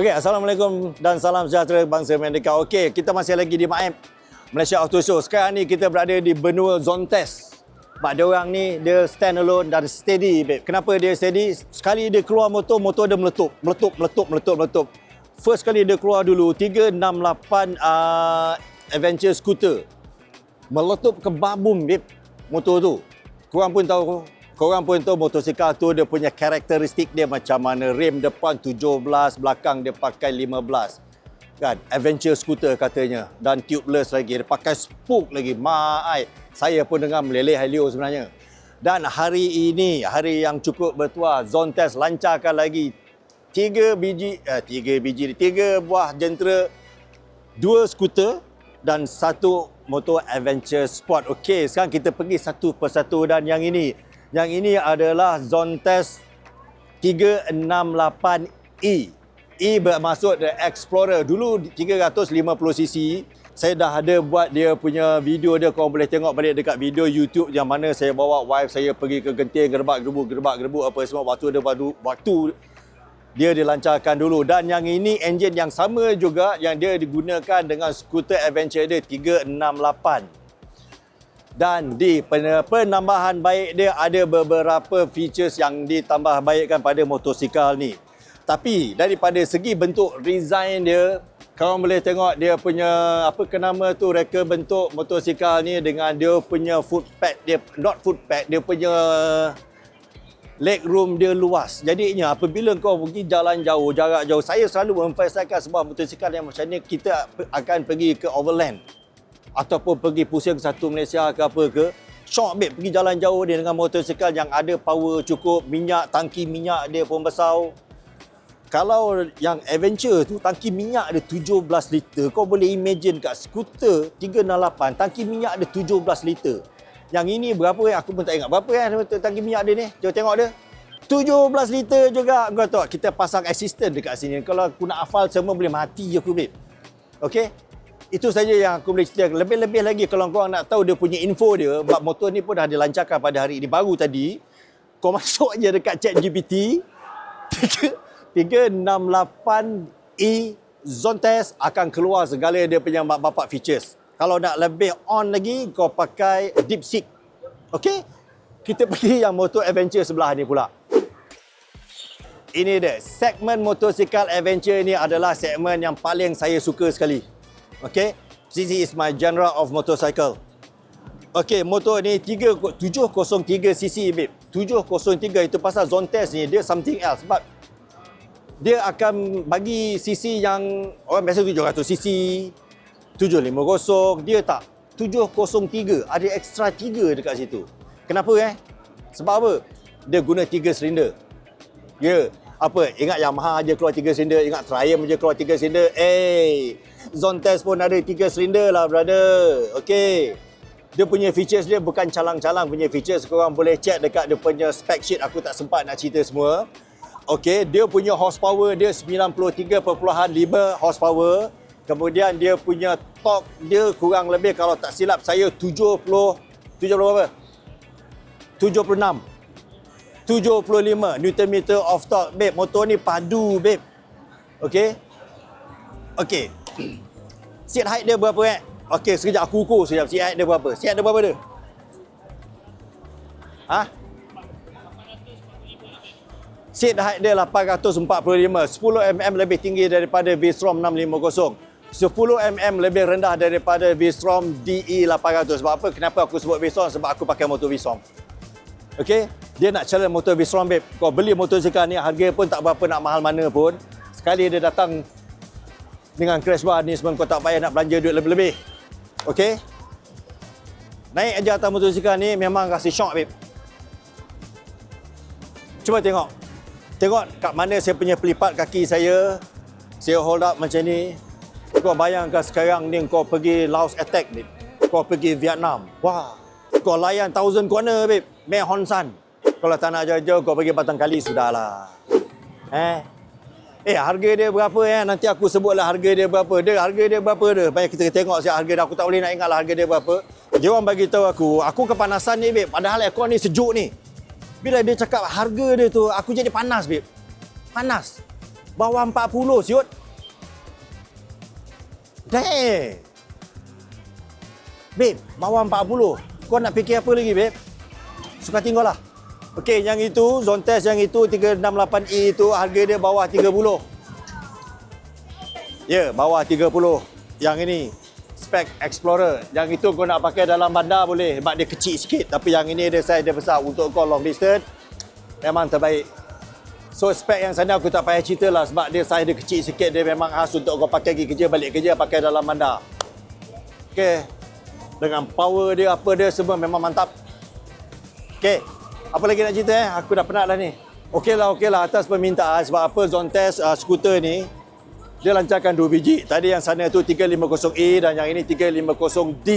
Okey, Assalamualaikum dan salam sejahtera bangsa Merdeka. Okey, kita masih lagi di Maib, Malaysia Auto Show. Sekarang ni kita berada di benua zone test. Sebab dia orang ni, dia stand alone dan steady, babe. Kenapa dia steady? Sekali dia keluar motor, motor dia meletup. Meletup, meletup, meletup, meletup. First kali dia keluar dulu, 368 uh, Adventure Scooter. Meletup ke babum, babe, motor tu. Korang pun tahu, korang pun tahu motosikal tu dia punya karakteristik dia macam mana. Rem depan 17, belakang dia pakai 15. Kan? Adventure scooter katanya. Dan tubeless lagi. Dia pakai spook lagi. Maai. Saya pun dengar meleleh Helio sebenarnya. Dan hari ini, hari yang cukup bertuah, zone test lancarkan lagi. Tiga biji, eh, tiga biji, tiga buah jentera, dua skuter dan satu motor adventure sport. Okey, sekarang kita pergi satu persatu dan yang ini, yang ini adalah zone test 368E. E bermaksud the Explorer. Dulu 350cc. Saya dah ada buat dia punya video dia. Korang boleh tengok balik dekat video YouTube yang mana saya bawa wife saya pergi ke genting, gerbak, gerbuk, gerbak, gerbuk apa semua. Waktu dia waktu, waktu dia dilancarkan dulu. Dan yang ini enjin yang sama juga yang dia digunakan dengan skuter adventure dia 368. Dan di pen- penambahan baik dia ada beberapa features yang ditambah baikkan pada motosikal ni. Tapi daripada segi bentuk design dia, korang boleh tengok dia punya apa ke nama tu reka bentuk motosikal ni dengan dia punya foot pad dia not foot pad dia punya leg room dia luas. Jadinya apabila kau pergi jalan jauh, jarak jauh, saya selalu memfasilkan sebuah motosikal yang macam ni kita akan pergi ke overland ataupun pergi pusing satu Malaysia ke apa ke Syok babe pergi jalan jauh dia dengan motosikal yang ada power cukup, minyak, tangki minyak dia pun besar. Kalau yang adventure tu tangki minyak dia 17 liter. Kau boleh imagine kat skuter 368 tangki minyak dia 17 liter. Yang ini berapa eh? Aku pun tak ingat. Berapa eh tangki minyak dia ni? Cuba tengok dia. 17 liter juga. Kau tahu kita pasang assistant dekat sini. Kalau aku nak hafal semua boleh mati aku babe. Okey? Itu saja yang aku boleh cerita. Lebih-lebih lagi kalau kau nak tahu dia punya info dia, bab motor ni pun dah dilancarkan pada hari ini baru tadi. Kau masuk je dekat chat GPT. 368E Zone Test akan keluar segala dia punya bapak features. Kalau nak lebih on lagi, kau pakai DeepSeek. Okey? Kita pergi yang motor adventure sebelah ni pula. Ini dia, segmen motosikal adventure ni adalah segmen yang paling saya suka sekali. Okey? This is my genre of motorcycle. Okey, motor ni 3 703cc babe. 703 itu pasal zone test ni dia something else sebab dia akan bagi cc yang orang biasa 700cc, 750, dia tak. 703 ada extra 3 dekat situ. Kenapa eh? Sebab apa? Dia guna 3 silinder. Ya, yeah. Apa? Ingat Yamaha je keluar 3 silinder, ingat Triumph je keluar 3 silinder. Eh, hey, Zone Test pun ada 3 silinder lah brother. Okey. Dia punya features dia bukan calang-calang punya features. Korang boleh check dekat dia punya spec sheet. Aku tak sempat nak cerita semua. Okey, dia punya horsepower dia 93.5 horsepower. Kemudian dia punya torque dia kurang lebih kalau tak silap saya 70 70 berapa? 76. 75 Newton meter of torque. Babe, motor ni padu, babe. Okey. Okey. Seat height dia berapa eh? Okey, sekejap aku ukur sekejap. Seat height dia berapa? Seat dia berapa dia? Ha? Seat height dia 845. 10 mm lebih tinggi daripada V-Strom 650. 10 mm lebih rendah daripada V-Strom DE 800. Sebab apa? Kenapa aku sebut V-Strom? Sebab aku pakai motor V-Strom. Okey? Dia nak challenge motor V-Strom, babe. Kau beli motosikal ni, harga pun tak berapa nak mahal mana pun. Sekali dia datang dengan crash bar ni sebab kau tak payah nak belanja duit lebih-lebih. Okey? Naik aja atas motosikal ni memang kasi shock, babe. Cuba tengok. Tengok kat mana saya punya pelipat kaki saya. Saya hold up macam ni. Kau bayangkan sekarang ni kau pergi Laos Attack ni. Kau pergi Vietnam. Wah. Kau layan thousand corner, babe. Mei Hon San. Kalau tak nak jauh-jauh, kau pergi Batang Kali, sudahlah. Eh? Eh, harga dia berapa eh? Nanti aku sebutlah harga dia berapa. Dia harga dia berapa dia. Banyak kita tengok siap harga dia. Aku tak boleh nak ingatlah harga dia berapa. Dia orang bagi tahu aku, aku kepanasan ni, babe. Padahal aircon ni sejuk ni. Bila dia cakap harga dia tu, aku jadi panas, babe. Panas. Bawah 40 siut. Damn. Babe, bawah 40. Kau nak fikir apa lagi, babe? Suka tinggal lah. Okey, yang itu, Zontes yang itu 368E itu harga dia bawah 30. Ya, bawah 30. Yang ini spec Explorer. Yang itu kau nak pakai dalam bandar boleh sebab dia kecil sikit. Tapi yang ini dia size dia besar untuk kau long distance. Memang terbaik. So spec yang sana aku tak payah cerita lah sebab dia size dia kecil sikit. Dia memang khas untuk kau pakai pergi kerja, balik kerja, pakai dalam bandar. Okey. Dengan power dia, apa dia semua memang mantap. Okey. Apa lagi nak cerita eh? Aku dah penat dah ni. Okey lah, okey lah. Atas permintaan sebab apa Zontes uh, skuter ni dia lancarkan dua biji. Tadi yang sana tu 350A dan yang ini 350D.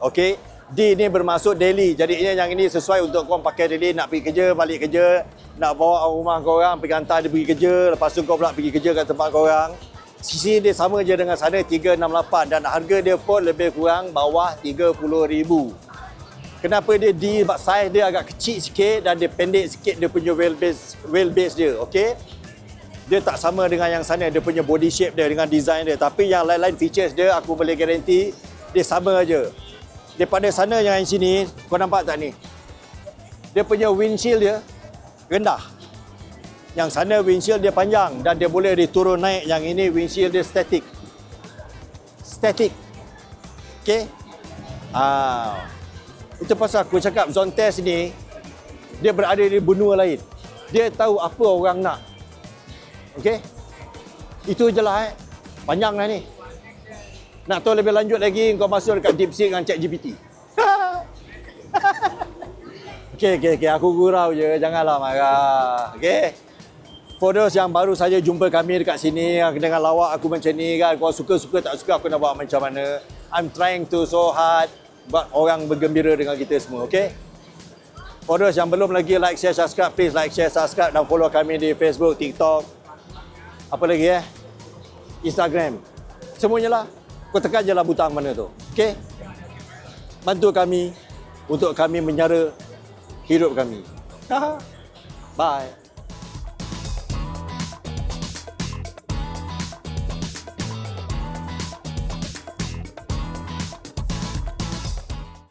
Okey. D ni bermaksud daily. Jadinya yang ini sesuai untuk kau pakai daily nak pergi kerja, balik kerja, nak bawa rumah kau orang, pergi hantar dia pergi kerja, lepas tu kau pula pergi kerja kat tempat kau orang. Sisi dia sama je dengan sana 368 dan harga dia pun lebih kurang bawah 30,000. Kenapa dia D sebab size dia agak kecil sikit dan dia pendek sikit dia punya wheelbase wheelbase dia, okey? dia tak sama dengan yang sana dia punya body shape dia dengan design dia. Tapi yang lain-lain features dia aku boleh garanti dia sama aja. Daripada sana yang sini kau nampak tak ni? Dia punya windshield dia rendah. Yang sana windshield dia panjang dan dia boleh diturun naik. Yang ini windshield dia static. Static. Okey? Ah itu pasal aku cakap Zontes ni dia berada di benua lain dia tahu apa orang nak Okey? Itu je lah eh. Panjang lah ni. Nak tahu lebih lanjut lagi, kau masuk dekat DeepSeek dengan ChatGPT. Okey, okey, okey. Aku gurau je. Janganlah marah. Okey? For those yang baru saja jumpa kami dekat sini, dengan lawak aku macam ni kan, kau suka-suka tak suka aku nak buat macam mana. I'm trying to so hard buat orang bergembira dengan kita semua, okey? Those yang belum lagi like, share, subscribe, please like, share, subscribe dan follow kami di Facebook, TikTok, apa lagi eh? Instagram. Semuanya lah. Kau tekan je lah butang mana tu. Okay? Bantu kami untuk kami menyara hidup kami. Bye.